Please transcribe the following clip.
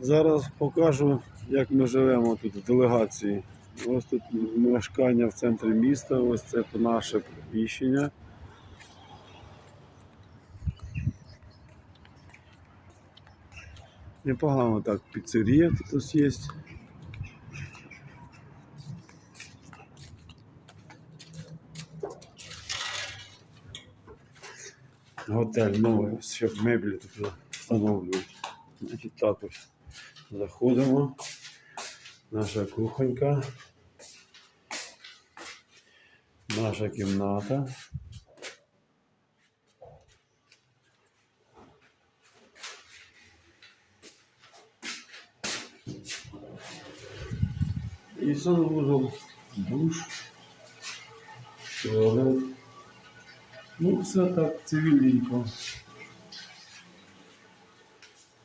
Зараз покажу, як ми живемо тут в делегації. Ось тут мешкання в центрі міста, ось це наше приміщення. Непогано так, піцерія тут ось є. Готель новий, ще меблі тут встановлюють. Значить, так ось заходимо. Наша кухонька. Наша кімната. І санвузол, душ, туалет. Ну, все так цивільненько.